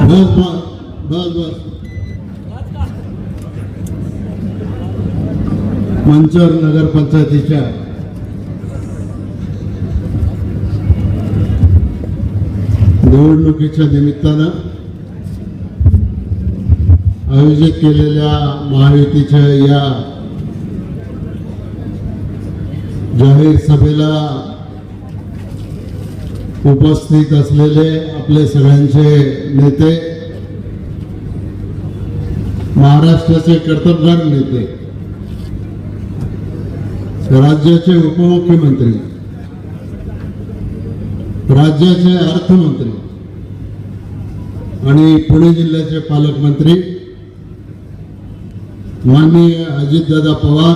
बस बस बस मंचर नगर पंचायतीच्या निवडणुकीच्या निमित्तानं आयोजित केलेल्या महायुतीच्या या जाहीर सभेला उपस्थित असलेले आपले सगळ्यांचे नेते महाराष्ट्राचे कर्तबगार नेते राज्याचे उपमुख्यमंत्री राज्याचे अर्थमंत्री आणि पुणे जिल्ह्याचे पालकमंत्री माननीय अजितदादा पवार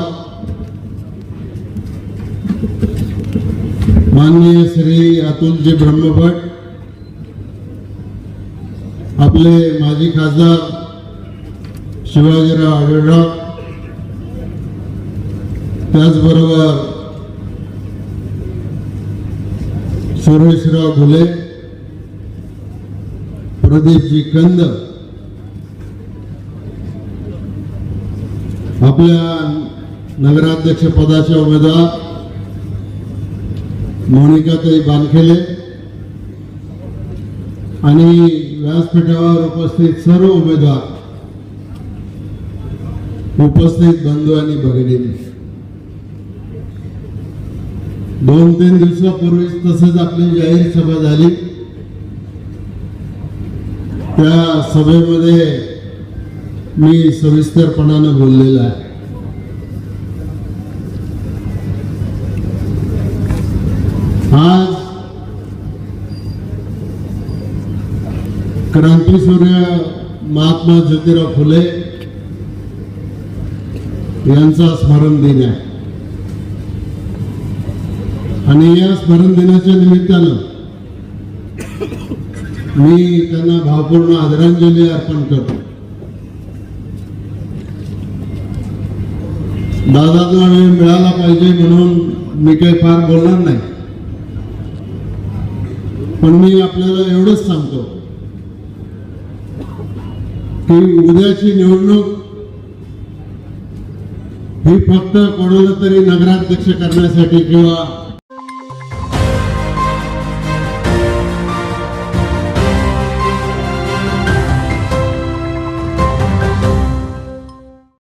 माननीय श्री अतुलजी ब्रह्मभट आपले माजी खासदार शिवाजीराव आढळराव त्याचबरोबर सुरेशराव घुले प्रदीपजी कंद आपल्या नगराध्यक्ष पदाच्या उमेदवार मोनिकाताई बानखेले आणि व्यासपीठावर उपस्थित सर्व उमेदवार उपस्थित बंधू आणि भगिनी दोन तीन दिवसापूर्वीच तसेच आपली जाहीर सभा झाली. त्या सभेमध्ये मी सविस्तरपणानं बोललेला आहे. आज क्रांतीसूर्य महात्मा ज्योतिराव फुले यांचा स्मरण दिन आहे. आणि या स्मरण दिनाच्या निमित्तानं मी त्यांना भावपूर्ण आदरांजली अर्पण करतो. दादांना वेळ मिळाला पाहिजे म्हणून मी काही फार बोलणार नाही. पण मी आपल्याला एवढंच सांगतो की उद्याची निवडणूक ही फक्त कोणाला तरी नगराध्यक्ष करण्यासाठी किंवा